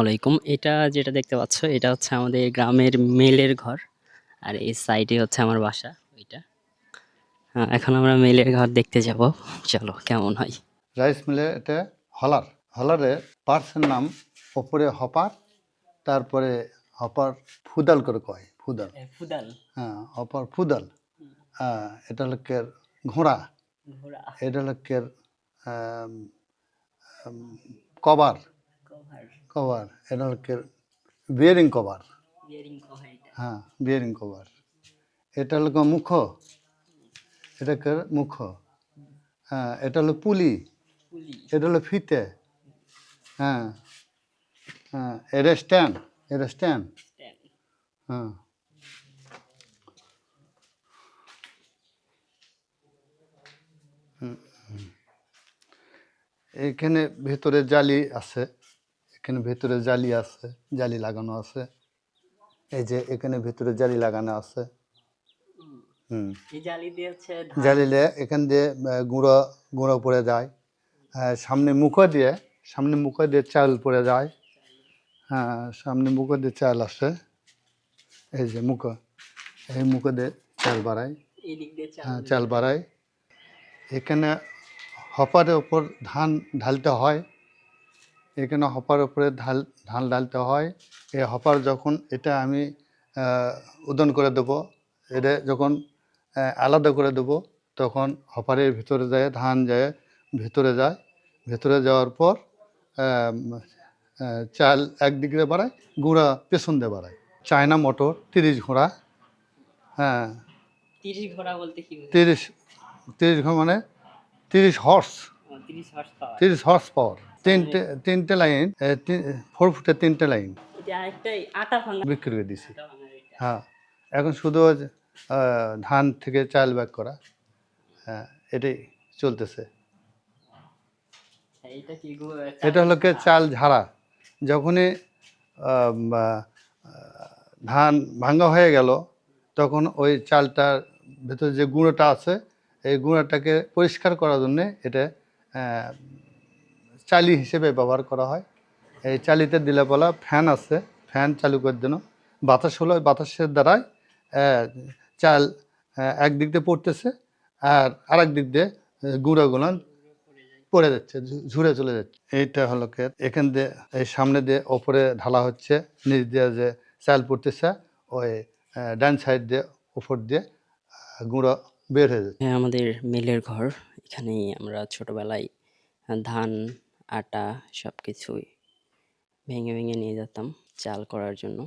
আলাইকুম। এটা যেটা দেখতে পাচ্ছ এটা হচ্ছে আমাদের গ্রামের মেলের ঘর আর এই সাইডে হচ্ছে আমার বাসা ওইটা। হ্যাঁ, এখন আমরা মেলের ঘর দেখতে যাব। চলো কেমন হয়? রাইস মিলে এটা হলার। হলারে পার্সের নাম ওপরে হপার তারপরে হপার ফুদাল করে কয় ফুদাল। ফুদাল। হ্যাঁ হপার ফুদাল। হ্যাঁ এটা লোকের ঘোড়া। ঘোড়া। এটা লোকের আম, কভার এটা। বিয়ারিং কভার বিয়ারিং কভার হ্যাঁ বিয়ারিং কভার এটা হলো মুখ এটাকে মুখ হ্যাঁ এটা হলো পুলি এটা হলো ফিতে হ্যাঁ হ্যাঁ এটা স্ট্যান্ড এটা স্ট্যান্ড হ্যাঁ। এখানে ভেতরে জালি আছে এখানে ভেতরে জালি আছে জালি লাগানো আছে। এই যে এখানে ভেতরে জালি লাগানো আছে। হুম। জালি দিয়ে হচ্ছে জ্বালিলে এখান দিয়ে গুঁড়ো গুঁড়ো পড়ে যায়। আর সামনে মুখো দিয়ে সামনে মুখো দিয়ে চাল পড়ে যায়। হ্যাঁ সামনে মুখো দিয়ে চাল আসে। এই যে মুখো এই মুখো দিয়ে চাল বাড়ায়। দিয়ে হ্যাঁ চাল বাড়ায়। এখানে হপারের ওপর ধান ঢালতে হয়। এখানে হপার উপরে ঢাল ধান ঢালতে হয়। এই হপার যখন এটা আমি উদন করে দেবো এটা যখন আলাদা করে দেবো তখন হপারের ভিতরে যায় ধান যায় ভিতরে যায়। ভিতরে যাওয়ার পর চাল একদিকে বাড়ায় গুঁড়া পেছন দিয়ে বাড়ায়। চায়না মোটর তিরিশ ঘোড়া হ্যাঁ। তিরিশ ঘোড়া বলতে কি তিরিশ তিরিশ ঘণ্টা মানে তিরিশ হর্স তিরিশ হর্স পাওয়ার তিনটে তিনটে লাইন ফোর ফুটের তিনটে লাইন আটা বিক্রি করে দিছি। হ্যাঁ এখন শুধু ধান থেকে চাল ব্যাগ করা। হ্যাঁ এটাই চলতেছে। গো- এটা হলো কি চাল ঝাড়া। যখনই ধান ভাঙ্গা হয়ে গেল তখন ওই চালটার ভেতরে যে গুঁড়োটা আছে এই গুঁড়োটাকে পরিষ্কার করার জন্যে এটা চালি হিসেবে ব্যবহার করা হয়। এই চালিতে দিলে বলা ফ্যান আছে, ফ্যান চালু করে দিন বাতাস হলো, বাতাসের দ্বারাই চাল একদিক দিয়ে পড়তেছে আর আরেক দিক দিয়ে গুঁড়োগুলো পড়ে যাচ্ছে ঝুড়ে চলে যাচ্ছে। এইটা হলো ক্ষেত এখান দিয়ে, এই সামনে দিয়ে ওপরে ঢালা হচ্ছে, নিচ দিয়ে যে চাল পড়তেছে, ওই ডান সাইড দিয়ে উপর দিয়ে গুঁড়ো বের হয়ে যাচ্ছে। হ্যাঁ আমাদের মিলের ঘর, এখানেই আমরা ছোটবেলায় ধান আটা সব কিছুই ভেঙে ভেঙে নিয়ে যেতাম চাল করার জন্য।